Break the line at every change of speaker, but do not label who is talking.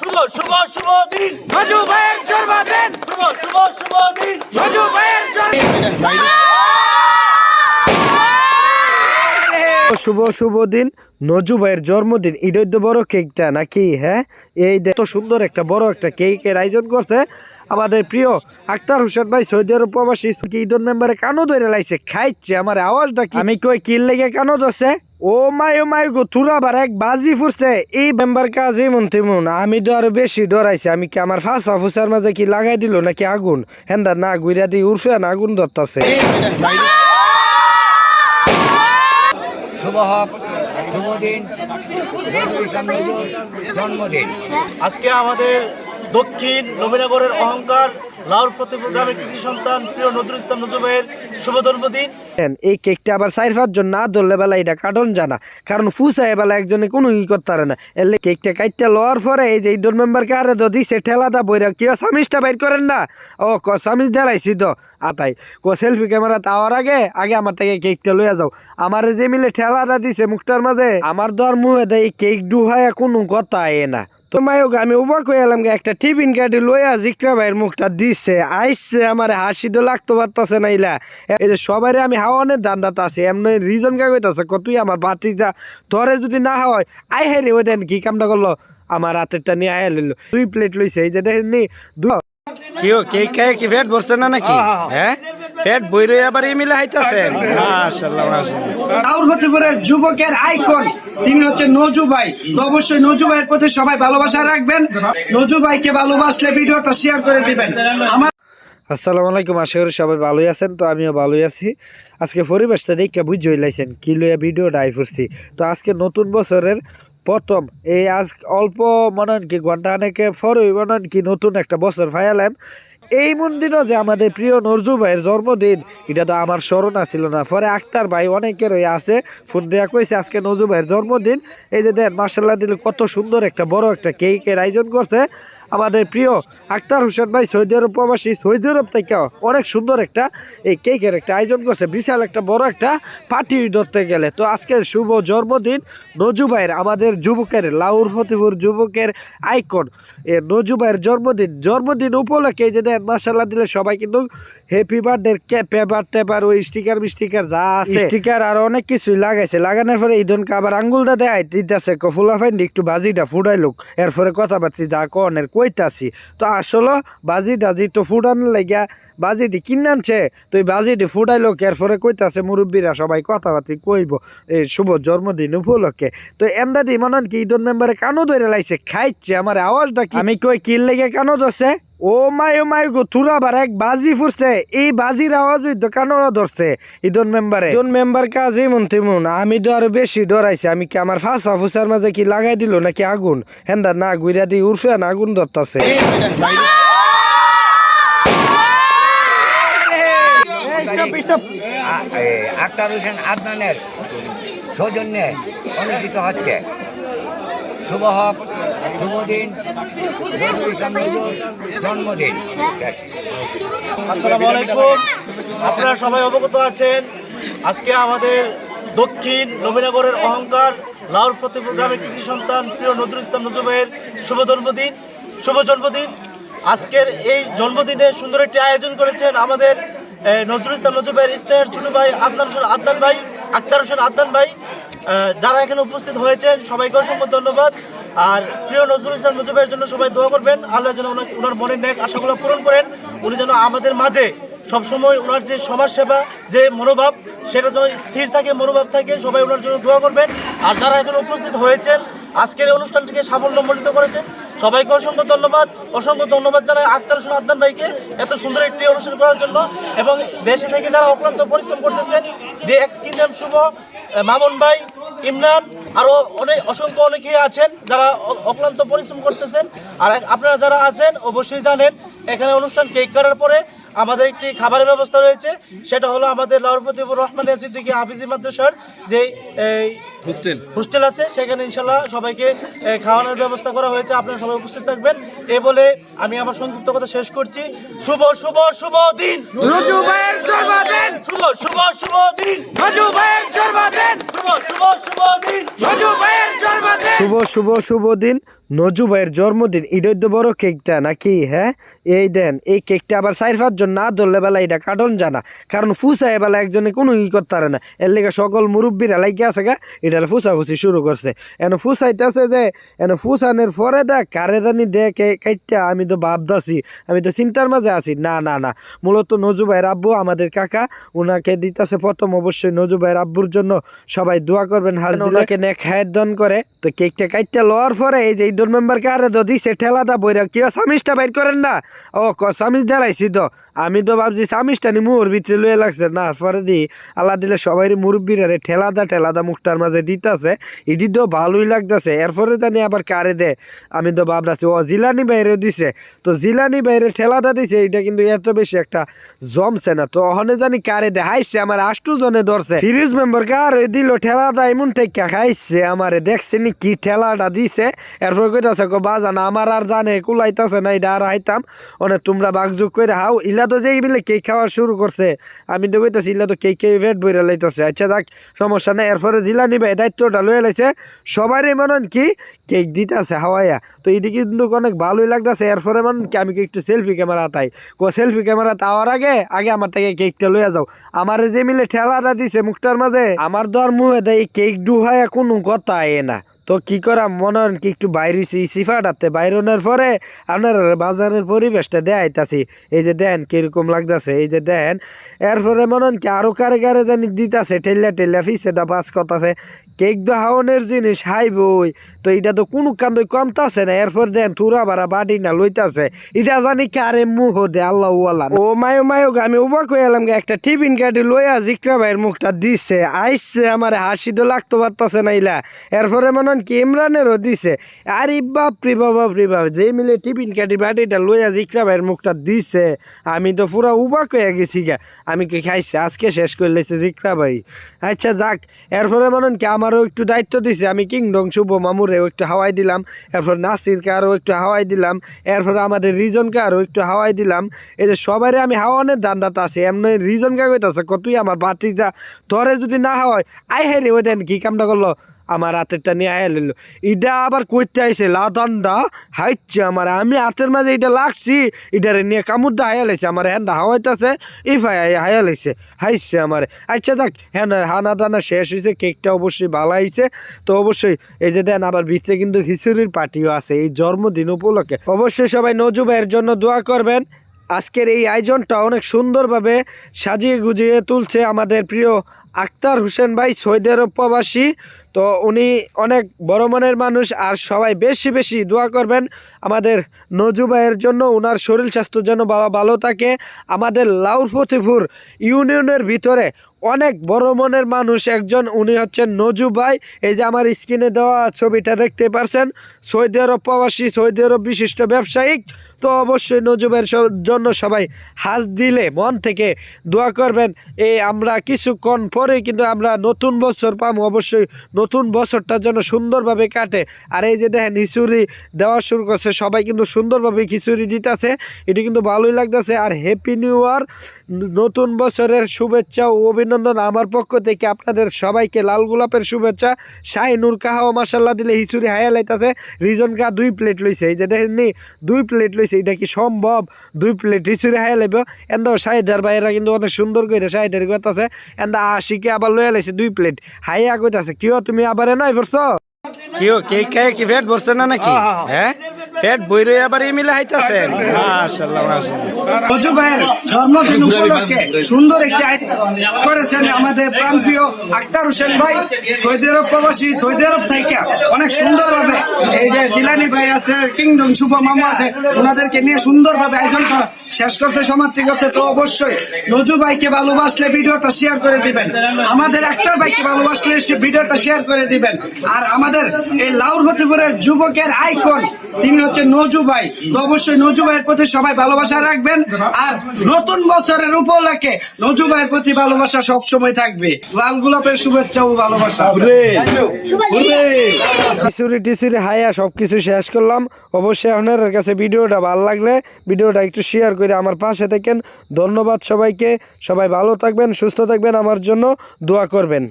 শুভ শুভ শুভ দিন।
নজু ভাইয়ের জন্মদিন।
শুভ শুভ শুভ দিন।
ভাইয়ের জন্মদিন
শুভ শুভ দিন। নজু ভাইয়ের জন্মদিন এটাই তো বড় কেকটা নাকি হ্যাঁ? এই এত সুন্দর একটা বড় একটা কেকের আয়োজন করছে। আমাদের প্রিয় আক্তার হোসেন ভাই সৌদি আরব প্রবাসী কি ঈদন মেম্বারে কানো ধরে লাইছে? খাইছে আমার আওয়াজটা কি আমি কই কিল লেগে কানো ধরছে? ও মাই ও মাই গো তুরা বার এক বাজি ফুরছে। এই মেম্বার কাজ এমন তেমন আমি তো আরও বেশি ডরাইছি আমি কি আমার ফাঁস অফিসার মাঝে কি লাগাই দিল নাকি আগুন? হেন্দা না গুইরা দিয়ে উঠছে না আগুন ধরতাছে।
শুভ হোক শুভ দিন জন্মদিন।
আজকে আমাদের দক্ষিণ নবীনগরের অহংকার, লাউর ফতেপুর গ্রামের সন্তান, প্রিয় নজরুল ইসলাম নজরুলের শুভ জন্মদিন।
এই কেকটা আবার চার পাঁচজন না ধরলে বেলা এটা কাটন জানা। কারণ ফুসা বেলা একজনে কোনো ই করতে পারে না। এলে কেকটা কাটতে লওয়ার পরে এই যে ইডন মেম্বার কারে তো দিছে ঠেলাটা বইরা কি সামিজটা বাইর করেন না? ও ক সামিজ দেলাইছি তো। আতাই ক সেলফি ক্যামেরা তাওয়ার আগে আগে আমার থেকে কেকটা লইয়া যাও। আমার যে মিলে ঠেলাটা দিছে মুখটার মাঝে, আমার দর মুহে দেয় কেক ডুহায়া কোনো কথা এ না। তো মায়ক আমি উবা কই এলাম একটা টিফিন কাটি লইয়া জিকরা ভাইয়ের মুখটা দিছে। আইসছে আমার হাসি তো লাগতো পারতাছে না ইলা। এই যে সবাই আমি হাওয়ানের দান্দাতে আছে এমনি রিজন কা কইতাছে কতই আমার বাতি যা তোরে যদি না হয় আই হাই রে ওই দেন কি কামটা করল? আমার হাতেরটা নিয়ে আয়া লইলো। দুই প্লেট লইছে এই যে দেখেন নি কি খায় কি ফ্যাট বসছে না নাকি? হ্যাঁ? ফ্যাট বই রই আবার এই মিলে হাইতাছে মাশাআল্লাহ মাশাআল্লাহ।
রাউর ফতেপুরের যুবকের আইকন। তিনি হচ্ছে নজু ভাই। তো অবশ্যই নজু ভাইয়ের প্রতি সবাই ভালোবাসা রাখবেন। নজু ভাইকে ভালোবাসলে ভিডিওটা শেয়ার করে দিবেন। আমার
আসসালামু আলাইকুম আশা করি সবাই ভালোই আছেন। তো আমিও ভালোই আছি। আজকে পরিবেশটা দেখে বুঝে লাইছেন কি লইয়া ভিডিওটা আই করছি তো আজকে নতুন বছরের প্রথম এই আজ অল্প মনে কি ঘণ্টা অনেকে পরই মনে কি নতুন একটা বছর ফায়ালাম এই মন্দিরও যে আমাদের প্রিয় নরজু ভাইয়ের জন্মদিন, এটা তো আমার স্মরণ ছিল না। পরে আক্তার ভাই অনেকের ওই আছে, ফোন দেওয়া কইছে আজকে নজু ভাইয়ের জন্মদিন। এই যে দেন মার্শাল্লাহ দিল কত সুন্দর একটা বড় একটা কেকের আয়োজন করছে। আমাদের প্রিয় আক্তার হোসেন ভাই সৌদি আরব প্রবাসী, সৌদি আরব থেকে অনেক সুন্দর একটা এই কেকের একটা আয়োজন করছে। বিশাল একটা বড় একটা পার্টি ধরতে গেলে। তো আজকের শুভ জন্মদিন নজু ভাইয়ের, আমাদের যুবকের, লাউর, ফতিপুর যুবকের আইকন এ নজু ভাইয়ের জন্মদিন জন্মদিন উপলক্ষে এই যে দেন মার্শাল্লাহ দিলে সবাই কিন্তু হ্যাপি বার্থডে পেপার টেপার ওই স্টিকার মিস্টিকার যা আছে। স্টিকার আর অনেক কিছুই লাগাইছে। লাগানোর পরে ধরনের আবার আঙ্গুলটা দেয় দিতেছে কফুলা ফাইন একটু বাজিটা ফুটাইলুক এরপরে কথা পাচ্ছি যা কনের কইতাছি। তো আসলে বাজি টাজি তো ফুটানোর লাগিয়া বাজিটি কিনে আনছে তো এই বাজিটি ফুটাইলো এরপরে কইতাছে মুরব্বীরা সবাই কথা কথাবার্তি কইব এই শুভ জন্মদিন উপলক্ষে। তো এন্দাদি মনে কি ঈদন মেম্বারে কানো ধরে লাইছে খাইছে আমার আওয়াজটা কি? আমি কই কিল লেগে কানো ধরছে? ও মাই ও মাই গো তুরা বার এক বাজি ফুরছে এই বাজির আওয়াজ তো কানো ধরছে ঈদন মেম্বারে ঈদন মেম্বার কাজ এমন তেমন আমি তো আরও বেশি ডরাইছি আমি কি আমার ফাঁস অফিসার মাঝে কি লাগাই দিল নাকি আগুন হেন্দা না গুইরা দিয়ে উঠছে না আগুন ধরতাছে
আক্তার হোসেন আদনানের সৌজন্যে অনুষ্ঠিত হচ্ছে শুভ হোক, শুভ দিন জন্মদিন।
আসসালামু আলাইকুম। আপনারা সবাই অবগত আছেন, আজকে আমাদের দক্ষিণ নবীনগরের অহংকার, লাউর ফতেপুর গ্রামের কৃতি সন্তান, প্রিয় নজরুল ইসলাম নজরুলের শুভ জন্মদিন শুভ জন্মদিন। আজকের এই জন্মদিনে সুন্দর একটি আয়োজন করেছেন আমাদের নজরুল ইসলাম নজরুলের ইস্তেহার ছোট ভাই আদনান হোসেন আদনান ভাই, আক্তার হোসেন আদনান ভাই। যারা এখানে উপস্থিত হয়েছেন, সবাইকে অসংখ্য ধন্যবাদ। আর প্রিয় নজরুল ইসলাম মুজিবের জন্য সবাই দোয়া করবেন। আল্লাহ যেন ওনাকে- ওনার মনের ন্যাক আশাগুলো পূরণ করেন। উনি যেন আমাদের মাঝে সবসময় ওনার যে সমাজসেবা, যে মনোভাব, সেটা যেন স্থির থাকে, মনোভাব থাকে, সবাই ওনার জন্য দোয়া করবেন। আর যারা এখানে উপস্থিত হয়েছেন, আজকের অনুষ্ঠানটিকে সাফল্যমণ্ডিত করেছেন সবাইকে অসংখ্য ধন্যবাদ। অসংখ্য ধন্যবাদ জানাই আক্তার হোসেন আদনান ভাইকে এত সুন্দর একটি অনুষ্ঠান করার জন্য। এবং দেশে থেকে যারা অক্লান্ত পরিশ্রম করতেছেন ডি এক কিংডম শুভ মামুন ভাই, ইমরান আরও অনেক অসংখ্য অনেকেই আছেন যারা অক্লান্ত পরিশ্রম করতেছেন। আর আপনারা যারা আছেন, অবশ্যই জানেন, এখানে অনুষ্ঠান কেক কাটার পরে আমাদের একটি খাবারের ব্যবস্থা রয়েছে। সেটা হলো আমাদের লাউরফতিপুর রহমান সিদ্দিকী হাফিজি মাদ্রাসার যে এই হোস্টেল। হোস্টেল আছে সেখানে ইনশাল্লাহ সবাইকে খাওয়ানোর ব্যবস্থা করা হয়েছে। আপনারা সবাই উপস্থিত থাকবেন। এ বলে আমি আমার সংক্ষিপ্ত কথা শেষ করছি। শুভ শুভ শুভ দিন! শুভ শুভ শুভ দিন! শুভ শুভ শুভ দিন!
নজু ভাইয়ের জন্মদিন!
শুভ শুভ শুভ দিন। নজু ভাইয়ের জন্মদিন এটাই তো বড় কেকটা নাকি? হ্যাঁ? এই দেন এই কেকটা আবার চার পাঁচজন না ধরলে বেলা এটা কাটন জানা। কারণ ফুসায় বেলা একজনে কোনো ই করতে পারে না। এর লেগে সকল মুরব্বীরা লাইকে আছে গা এটা ফুসাফুসি শুরু করছে। এন ফুসাইতেছে যে এন ফুসানের পরে দেখ কারে জানি দেখে কাইটটা আমি তো ভাবতাছি আমি তো চিন্তার মাঝে আছি। না না না মূলত নজু ভাইয়ের আব্বু আমাদের কাকা ওনাকে দিতেছে প্রথম অবশ্যই নজু ভাইয়ের আব্বুর জন্য। সবাই দোয়া করবেন হাজ ওনাকে নে খায়ের দন করে। তো কেকটা কাইটটা লওয়ার পরে এই যে ইডোর মেম্বারকে আরে যদি সে ঠেলাটা বইরা। কেউ সামিজটা বাইর করেন না? ও ক সামিজ দাঁড়াইছি তো। আমি তো ভাবছি সামিজটা নি মুহর ভিতরে লয়ে লাগছে না, পরে দি আল্লাহ দিলে সবাই মুরব্বীরা রে ঠেলাদা ঠেলাদা মুখটার মাঝে দিতাছে, এটি তো ভালোই লাগতেছে। এরপরে জানি আবার কারে দে আমি তো ভাবলাছি ও জিলানি বাইরে দিছে। তো জিলানি বাইরে ঠেলাদা দিছে, এটা কিন্তু এত বেশি একটা জমছে না। তো ওখানে জানি কারে দে হাইছে আমার আষ্টু জনে ধরছে। ফিরিজ মেম্বার কার দিল ঠেলাদা, এমন থেকে খাইছে আমারে, দেখছে নি কি ঠেলাটা দিছে। এরপর কইতাছে কো বাজান, আমার আর জানে কুলাইতাছে না, এটা আর হাইতাম অনেক তোমরা বাগযুগ করে হাও, ইলা তো যেই বিলে কেক খাওয়া শুরু করছে, আমি তো কইতাছি ইলা তো কেক খেয়ে ভেট বইরা লাইতেছে। আচ্ছা যাক, সমস্যা নেই, এরপরে জিলা নিবে দায়িত্বটা লয়ে লাইছে। সবারই মনে কি কেক দিতেছে হাওয়াইয়া। তো এদিকে কিন্তু অনেক ভালোই লাগতেছে, এরপরে মনে কি, আমি একটু সেলফি ক্যামেরা তাই কো সেলফি ক্যামেরা তাওয়ার আগে আগে আমার থেকে কেকটা লইয়া যাও। আমার যে মিলে ঠেলাটা দিছে মুখটার মাঝে, আমার দর মুহে দেয় কেক ডুহাইয়া কোনো কথা এ না। তো কি করা মনে কি একটু বাইরে সিফাটাতে বাইরনের পরে আপনার বাজারের পরিবেশটা দেখাইতাছি। এই যে দেন কীরকম লাগতেছে, এই যে দেন, এরপরে মনে হয় কি আরও কারে কারে জানি দিতাছে ঠেল্লা ঠেল্লা ফিসে দা পাস কথাছে কেক দো হাওনের জিনিস হাই বই তো এটা তো কোনো কান্দই কমতাছে না। এরপর দেন থুরা বাড়া বাড়ি না লইতাছে। এটা জানি কারে মুহ দে, আল্লাহ আল্লাহ ও মায়ো মায়ো আমি উবা কই এলাম একটা টিফিন কাটি লইয়া জিকরা ভাইয়ের মুখটা দিছে। আইসছে আমার হাসি তো লাগতো পারতাছে না ইলা। এরপরে মনে কি ইমরানেরও দিছে? আরে বাবা বাপরি বাপ যে মিলে টিফিন কাটি বাটিটা লইয়া জিকরা ভাইয়ের মুখটা দিছে, আমি তো পুরা উবা কয়ে গেছি গা। আমি কি খাইছি? আজকে শেষ করে লেছে জিকরা ভাই। আচ্ছা যাক, এরপরে মনে হয় কি, আমারও একটু দায়িত্ব দিছে। আমি কিংডং শুভ মামুরেও একটু হাওয়াই দিলাম। এরপর নাসিরকে আরও একটু হাওয়াই দিলাম। এরপর আমাদের রিজনকে আরও একটু হাওয়াই দিলাম। এই যে সবাই আমি হাওয়ানোর দান্দাতে আছি, এমনি রিজনকে কইতাছে কতই আমার বাতি যা তোরে যদি না হাওয়ায় আই হ্যাঁ রে, ওই দেন কি কামটা করল? আমার হাতেরটা নিয়ে আয়া লিল এটা আবার কইতে আইছে, লাদান্ডা হাইচ্ছে আমার, আমি হাতের মাঝে এটা লাগছি এটারে নিয়ে কামুদ্দা হায়া লাইছে, আমার হ্যান্ডা হাওয়াইতেছে ইফাই হায়া লাইছে হাইছে আমার। আচ্ছা দেখ হ্যাঁ হানা দানা শেষ হয়েছে কেকটা অবশ্যই ভালো হয়েছে তো অবশ্যই এই যে দেন, আবার ভিতরে কিন্তু খিচুড়ির পার্টিও আছে, এই জন্মদিন উপলক্ষে। অবশ্যই সবাই নজু ভাইয়ের জন্য দোয়া করবেন। আজকের এই আয়োজনটা অনেক সুন্দরভাবে সাজিয়ে গুজিয়ে তুলছে আমাদের প্রিয় আক্তার হোসেন ভাই সৈদের প্রবাসী। তো উনি অনেক বড় মনের মানুষ আর সবাই বেশি বেশি দোয়া করবেন আমাদের নজু ভাইয়ের জন্য ওনার শরীর স্বাস্থ্য যেন ভালো ভালো থাকে। আমাদের লাউর ফতিপুর ইউনিয়নের ভিতরে অনেক বড় মনের মানুষ একজন, উনি হচ্ছেন নজু ভাই। এই যে আমার স্ক্রিনে দেওয়া ছবিটা দেখতে পারছেন, সৌদি আরব প্রবাসী, সৌদি আরব বিশিষ্ট ব্যবসায়িক। তো অবশ্যই নজু ভাইয়ের জন্য সবাই হাজ দিলে, মন থেকে দোয়া করবেন। এই আমরা কিছুক্ষণ পরে কিন্তু আমরা নতুন বছর পাম অবশ্যই নতুন বছরটা যেন সুন্দরভাবে কাটে। আর এই যে দেখেন, খিচুড়ি দেওয়া শুরু করছে। সবাই কিন্তু সুন্দরভাবে খিচুড়ি দিতেছে। এটি কিন্তু ভালোই লাগতেছে। আর হ্যাপি নিউ ইয়ার নতুন বছরের শুভেচ্ছা ও অভিনন্দন আমার পক্ষ থেকে আপনাদের সবাইকে। লাল গোলাপের শুভেচ্ছা। শাহিনুর কাহাও মাসাল্লাহ দিলে খিচুড়ি হায়া লাইতাছে। রিজন কা দুই প্লেট লইছে। এই যে দেখেননি দুই প্লেট লইছে। এটা কি সম্ভব? দুই প্লেট খিচুড়ি হায়া লাইব। এন্দ শাহিদার ভাইয়েরা কিন্তু অনেক সুন্দর করে শাহিদের কথাছে এন্দ আশিকে আবার লইয়া লাইছে দুই প্লেট। হাইয়া কইতাছে কিও তুমি আবার নয় ভরছো কিও কেক খায় কি পেট ভরছে না নাকি হ্যাঁ পেট বইরে আবার ইমিলে হাইতাছে মাশাআল্লাহ মাশাআল্লাহ।
নজু ভাইয়ের জন্মদিন উপলক্ষে সুন্দর একটি আয়োজন করেছেন আমাদের প্রাণপ্রিয় আক্তার হোসেন ভাই। সৌদি আরব প্রবাসী, সৌদি আরব থেকে অনেক সুন্দরভাবে এই যে জিলানি ভাই আছে, কিংডম শুভ মামু আছে, ওনাদেরকে নিয়ে সুন্দরভাবে আয়োজনটা শেষ করছে, সমাপ্তি করছে। তো অবশ্যই নজু ভাইকে ভালোবাসলে ভিডিওটা শেয়ার করে দিবেন। আমাদের আক্তার ভাইকে ভালোবাসলে সে ভিডিওটা শেয়ার করে দিবেন। আর আমাদের এই লাউর হতিপুরের যুবকের আইকন তিনি হচ্ছে নজু ভাই। তো অবশ্যই নজু ভাইয়ের প্রতি সবাই ভালোবাসা রাখবেন। আর নতুন বছরের উপলক্ষে নজু ভাইয়ের প্রতি ভালোবাসা সব সময় থাকবে। লাল গোলাপের শুভেচ্ছা ও ভালোবাসা।
টিসুরি টিসুরি হাইয়া সব কিছু শেষ করলাম। অবশ্যই আপনার কাছে ভিডিওটা ভালো লাগলে ভিডিওটা একটু শেয়ার করে আমার পাশে থাকেন। ধন্যবাদ সবাইকে। সবাই ভালো থাকবেন সুস্থ থাকবেন। আমার জন্য দোয়া করবেন।